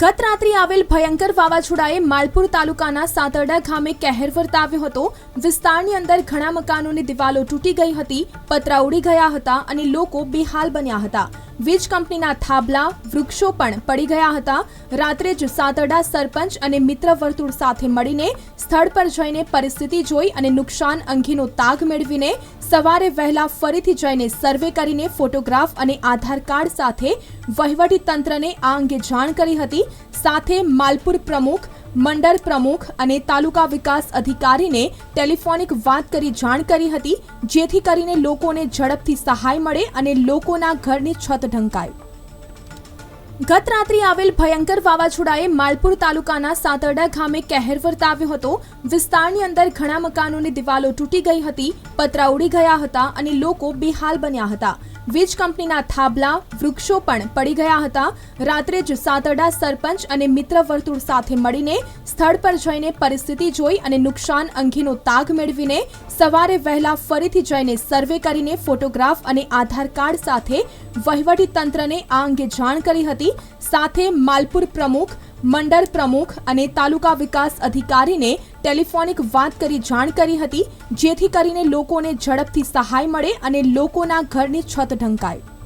ગત રાત્રે આવેલ ભયંકર વાવાઝોડાએ માલપુર તાલુકાના સાતરડા ગામે કહેર વર્તાવ્યો હતો. વિસ્તારની અંદર ઘણા મકાનોની દિવાલો તૂટી ગઈ હતી, પતરા ઉડી ગયા હતા અને લોકો બેહાલ બન્યા હતા. વીજ કંપનીના થાંભલા, વૃક્ષો પણ પડી ગયા હતા. રાત્રે જ સાતરડા સરપંચ અને મિત્ર વર્તુળ સાથે મળીને સ્થળ પર જઈને પરિસ્થિતિ જોઈ અને નુકસાન અંગેનો તાગ મેળવીને સવારે વહેલા ફરીથી જઈને સર્વે કરીને ફોટોગ્રાફ અને આધાર કાર્ડ સાથે વહીવટી તંત્રને આ અંગે જાણ કરી હતી. સાથે માલપુર પ્રમુખ, મંડળ પ્રમુખ અને તાલુકા વિકાસ અધિકારીને ટેલિફોનિક વાત કરી જાણ કરી હતી, જેથી કરીને લોકોને ઝડપથી સહાય મળે અને લોકોના ઘરની છત ઢંકાય. ગત રાત્રે આવેલ ભયંકર વાવાઝોડાએ માલપુર તાલુકાના સાતરડા ગામે કહેર વર્તાવ્યો હતો. વિસ્તારની અંદર ઘણા મકાનોની દિવાલો તૂટી ગઈ હતી, પતરા ઉડી ગયા હતા અને લોકો બેહાલ બન્યા હતા. વીજ કંપનીના થાંભલા, વૃક્ષો પણ પડી ગયા હતા. રાત્રે જ સાતરડા સરપંચ અને મિત્ર વર્તુળ સાથે મળીને સ્થળ પર જઈને પરિસ્થિતિ જોઈ અને નુકસાન અંગેનો તાગ મેળવીને સવારે વહેલા ફરીથી જઈને સર્વે કરીને ફોટોગ્રાફ અને આધાર કાર્ડ સાથે વહીવટી તંત્રને આ અંગે જાણ કરી હતી. સાથે માલપુર પ્રમુખ, મંડળ પ્રમુખ અને તાલુકા વિકાસ અધિકારીને ટેલિફોનિક વાત કરી જાણ કરી હતી, જેથી કરીને લોકોને ઝડપથી સહાય મળે અને લોકોના ઘરની છત ઢંકાય.